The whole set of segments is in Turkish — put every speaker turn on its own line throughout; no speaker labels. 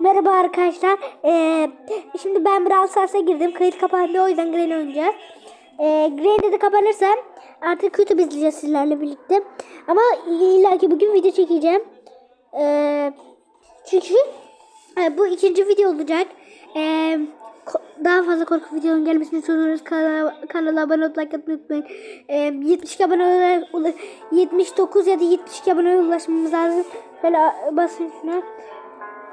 Merhaba arkadaşlar. Ee, şimdi ben Brawl Stars'a girdim. Kayıt kapandı o yüzden Granny oynayacağız. Ee, Granny de kapanırsa artık YouTube izleyeceğiz sizlerle birlikte. Ama illa ki bugün video çekeceğim. Ee, çünkü e, bu ikinci video olacak. Ee, daha fazla korku videonun gelmesini istiyorsanız kanala, kanala abone olup like atmayı unutmayın. Ee, 72 abone ula- ula- 79 ya da 72 abone ulaşmamız lazım. Böyle basın şuna.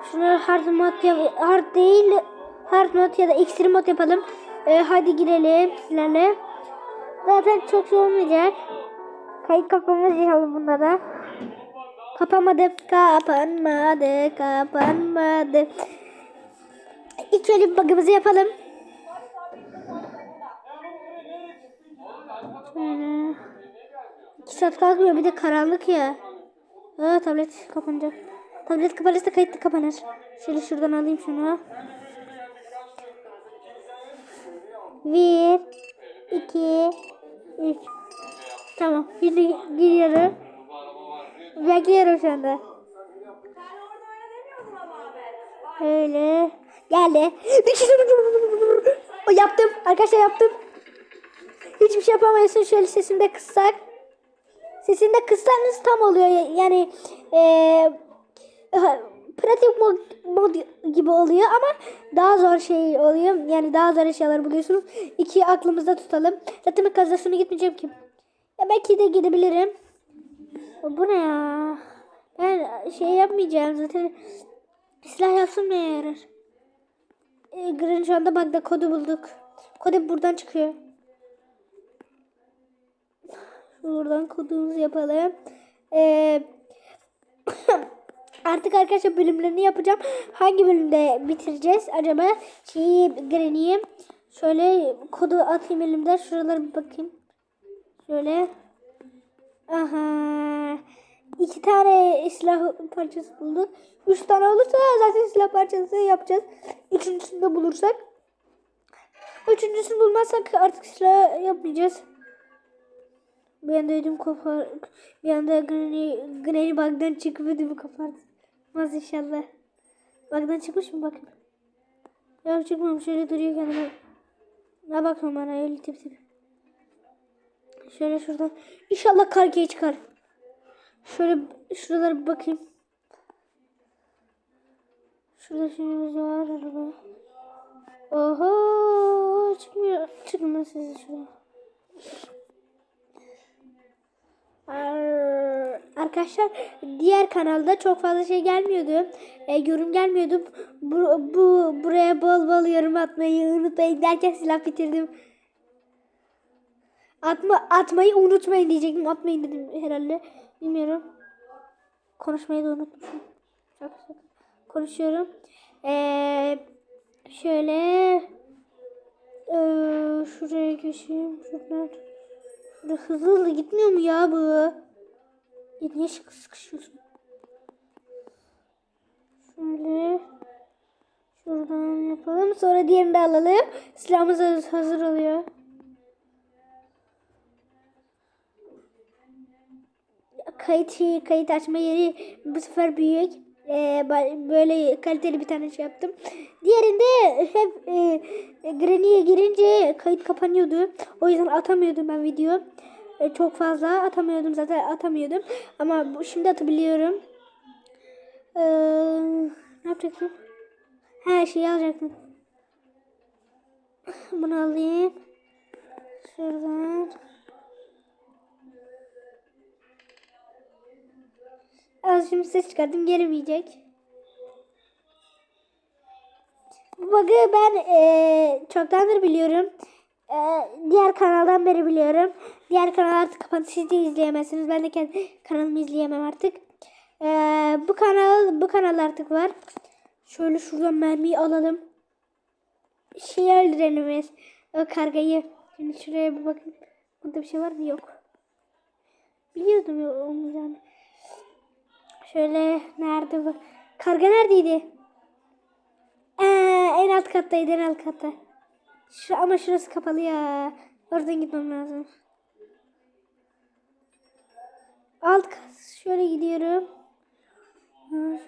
Şunu hard mod yap hard değil hard mod ya da extreme mod yapalım. Ee, hadi girelim sizlerle. Zaten çok şey olmayacak. Kayıt kapamız yapalım bunda da. Kapamadı, kapanmadı, kapanmadı. İlk önce bir bug'ımızı yapalım. Şöyle. İki saat kalkmıyor bir de karanlık ya. Aa, tablet kapanacak. Tablet kapanırsa kayıt da kapanır. Şöyle şuradan alayım şunu. Bir, iki, üç. Tamam. Şimdi giriyorum. Bekliyorum şu anda. Öyle. Geldi. Bir kişi O yaptım. Arkadaşlar yaptım. Hiçbir şey yapamayasın. Şöyle sesini de kıssak. Sesini kıssanız tam oluyor. Yani eee pratik mod, mod gibi oluyor ama daha zor şey oluyor. Yani daha zor eşyalar buluyorsunuz. İki aklımızda tutalım. Zaten ben kazasını gitmeyeceğim ki. Ya belki de gidebilirim. Bu ne ya? Ben şey yapmayacağım zaten. Silah yapsın neye yarar? E, Green şu anda bak da kodu bulduk. Kodu buradan çıkıyor. Buradan kodumuzu yapalım. Ee, artık arkadaşlar bölümlerini yapacağım. Hangi bölümde bitireceğiz acaba? Şeyi Granny'yi şöyle kodu atayım elimden. Şuralara bir bakayım. Şöyle. Aha. İki tane silah parçası bulduk. Üç tane olursa zaten silah parçası yapacağız. Üçüncüsünü de bulursak. Üçüncüsünü bulmazsak artık silah yapmayacağız. Bir anda ödüm kopar. Bir anda Granny, Granny bug'dan çıkıp ödümü kopardı. Olmaz inşallah. Bug'dan çıkmış mı bakın. Yok çıkmamış şöyle duruyor kendime. Ne bakıyorum bana öyle tip tip. Şöyle şuradan. İnşallah kargeye çıkar. Şöyle şuralara bir bakayım. Şurada şeyimiz var araba. Oho çıkmıyor. Çıkın size şuraya. Ar- Arkadaşlar diğer kanalda çok fazla şey gelmiyordu. E, yorum gelmiyordu. Bu, bu buraya bol bol yorum atmayı unutmayın derken silah bitirdim. Atma atmayı unutmayın diyecektim. Atmayın dedim herhalde. Bilmiyorum. Konuşmayı da unutmuşum. Çok. Konuşuyorum. Ee, şöyle ee, şuraya geçeyim. Şuradan. Şurada hızlı hızlı gitmiyor mu ya bu? Sıkı sıkışıyorsun? Şöyle. Şuradan yapalım. Sonra diğerini de alalım. Silahımız hazır- oluyor. Kayıt şeyi, kayıt açma yeri bu sefer büyük. Ee, böyle kaliteli bir tane şey yaptım. Diğerinde hep e, Granny'e girince kayıt kapanıyordu. O yüzden atamıyordum ben video. E, çok fazla atamıyordum zaten atamıyordum. Ama şimdi atabiliyorum. Ee, ne yapacaktım? Her şeyi alacaktım. Bunu alayım. Şuradan. Az şimdi ses çıkardım gelemeyecek. Bu bug'ı ben eee, çoktandır biliyorum. Eee, diğer kanaldan beri biliyorum. Diğer kanal artık kapandı. Siz de izleyemezsiniz. Ben de kendi kanalımı izleyemem artık. Eee, bu kanal bu kanal artık var. Şöyle şuradan mermiyi alalım. Şey öldürelim. O kargayı. Şimdi şuraya bir bakın. Burada bir şey var mı? Yok. Biliyordum ya olmayacağını. Şöyle nerede bu? Karga neredeydi? Ee, en alt kattaydı en alt katta. Şu, ama şurası kapalı ya. Oradan gitmem lazım. Alt kat şöyle gidiyorum.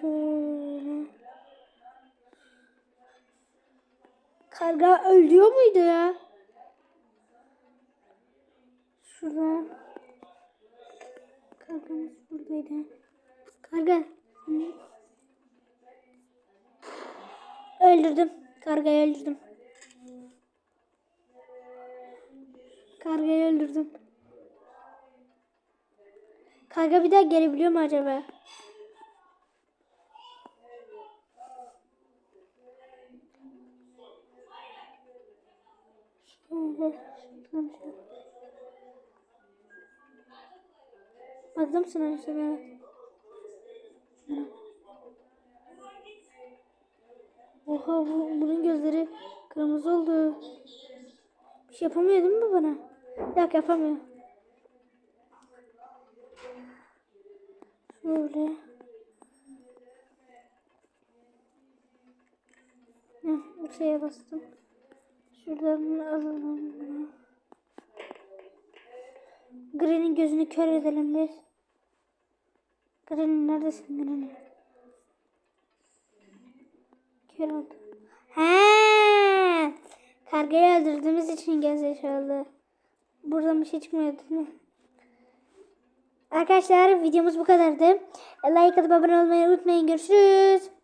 Şöyle. Karga ölüyor muydu ya? Şurada. Kargamız buradaydı. Karga. Öldürdüm. Kargayı öldürdüm. Kargayı öldürdüm. Karga bir daha gelebiliyor mu acaba? Baktım sana sana. Oha bu, bunun gözleri kırmızı oldu. Bir şey yapamıyor değil mi bana? Yok yapamıyor. Şöyle. Heh, şeye bastım. Şuradan alalım. Granny'nin gözünü kör edelim biz. Granny neredesin Granny? Kör oldu. He! Kargayı öldürdüğümüz için gözyaşı oldu. Buradan bir şey çıkmıyor değil mi? Arkadaşlar videomuz bu kadardı. Like atıp abone olmayı unutmayın. Görüşürüz.